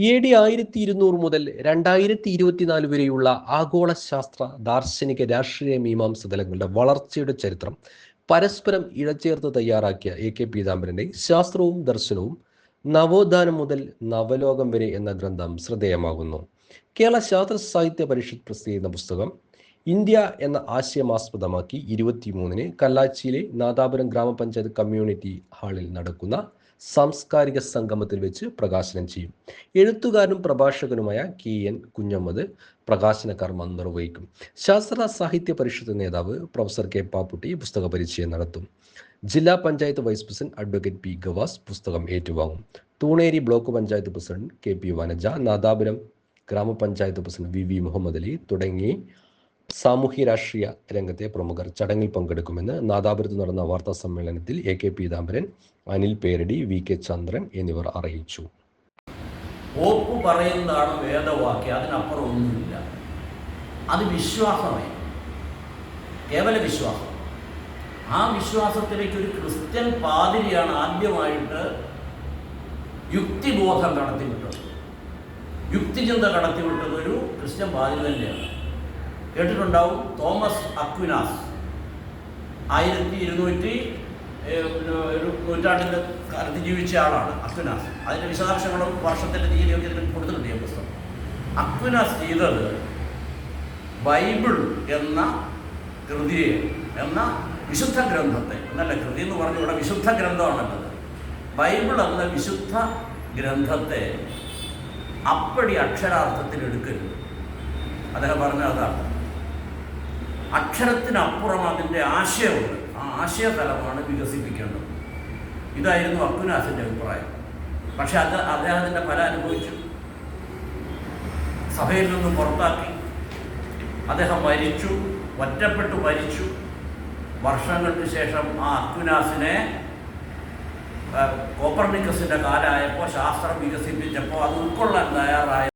A D ആയിരത്തി ഇരുന്നൂറ് മുതൽ രണ്ടായിരത്തി ഇരുപത്തിനാല് വരെയുള്ള ആഗോള ശാസ്ത്ര ദാർശനിക രാഷ്ട്രീയ മീമാംസ തലങ്ങളുടെ വളർച്ചയുടെ ചരിത്രം പരസ്പരം ഇഴചേർത്ത് തയ്യാറാക്കിയ എ കെ പീതാംബരന്റെ ശാസ്ത്രവും ദർശനവും നവോത്ഥാനം മുതൽ നവലോകം വരെ എന്ന ഗ്രന്ഥം ശ്രദ്ധേയമാകുന്നു. കേരള ശാസ്ത്ര സാഹിത്യ പരിഷത്ത് പ്രസിദ്ധീകരിക്കുന്ന പുസ്തകം ഇന്ത്യ എന്ന ആശയം ആസ്പദമാക്കി ഇരുപത്തിമൂന്നിന് കല്ലാച്ചിയിലെ നാദാപുരം ഗ്രാമപഞ്ചായത്ത് കമ്മ്യൂണിറ്റി ഹാളിൽ നടക്കുന്ന സാംസ്കാരിക സംഗമത്തിൽ വെച്ച് പ്രകാശനം ചെയ്യും. എഴുത്തുകാരനും പ്രഭാഷകനുമായ കെ എൻ കുഞ്ഞമ്മദ് പ്രകാശന കർമ്മം നിർവഹിക്കും ശാസ്ത്ര സാഹിത്യ പരിഷത്ത് നേതാവ് പ്രൊഫസർ കെ പാപ്പുട്ടി പുസ്തക പരിചയം നടത്തും. ജില്ലാ panchayat vice president advocate P Gavas പുസ്തകം ഏറ്റുവാങ്ങും. Thuneri block panchayat president K P Vanaja Nadapuram ഗ്രാമപഞ്ചായത്ത് president V V Muhammad Ali തുടങ്ങി സാമൂഹ്യ രാഷ്ട്രീയ രംഗത്തെ പ്രമുഖർ ചടങ്ങിൽ പങ്കെടുക്കുമെന്ന് നാദാപുരത്ത് നടന്ന വാർത്താ സമ്മേളനത്തിൽ A K Peethambaran Anil Peradi V K Chandran എന്നിവർ അറിയിച്ചു. ഓപ്പ് പറയുന്നതാണ് വേദവാക്യ അതിനപ്പുറം ഒന്നുമില്ല. അത് വിശ്വാസമേ. കേവല വിശ്വാസം. ആ വിശ്വാസത്തിലേക്ക് ഒരു ക്രിസ്ത്യൻ പാതിരിയാണ് ആദ്യമായിട്ട് യുക്തിബോധം കടത്തിവിട്ടത്. യുക്തിചിന്ത കടത്തിവിട്ടത് ഒരു ക്രിസ്ത്യൻ പാതിരി തന്നെയാണ്. കേട്ടിട്ടുണ്ടാവും തോമസ് അക്വിനാസ്. ആയിരത്തി ഇരുന്നൂറ്റി ഒരു നൂറ്റാണ്ടിന്റെ കാലത്ത് ജീവിച്ച ആളാണ് അക്വിനാസ്. അതിന്റെ വിശദാംശങ്ങളും വർഷത്തിന്റെ തീയതിയൊക്കെ ഇതിൽ കൊടുത്തിട്ടുണ്ട് ഈ പുസ്തകം. അക്വിനാസ് ചെയ്തത് ബൈബിൾ എന്ന കൃതിയെ എന്ന വിശുദ്ധ ഗ്രന്ഥത്തെ എന്നല്ല കൃതി എന്ന് പറഞ്ഞ ഇവിടെ വിശുദ്ധ ഗ്രന്ഥമാണല്ലത് ബൈബിൾ എന്ന വിശുദ്ധ ഗ്രന്ഥത്തെ അപ്പടി അക്ഷരാർത്ഥത്തിൽ എടുക്കരുത്. അദ്ദേഹം പറഞ്ഞ അതാണ്. അക്ഷരത്തിനപ്പുറം അതിന്റെ ആശയമുണ്ട്. ആ ആശയതലമാണ് വികസിപ്പിക്കേണ്ടത്. ഇതായിരുന്നു അക്കുനാസിന്റെ അഭിപ്രായം. പക്ഷെ അത് അദ്ദേഹത്തിന്റെ ഫലം അനുഭവിച്ചു. സഭയിൽ നിന്ന് പുറത്താക്കി. അദ്ദേഹം മരിച്ചു ഒറ്റപ്പെട്ടു മരിച്ചു. വർഷങ്ങൾക്ക് ശേഷം ആ അക്വിനാസിനെ കോപ്പർണിക്കസിന്റെ കാലമായപ്പോൾ ശാസ്ത്രം വികസിപ്പിച്ചപ്പോൾ അത് ഉൾക്കൊള്ളാൻ തയ്യാറായ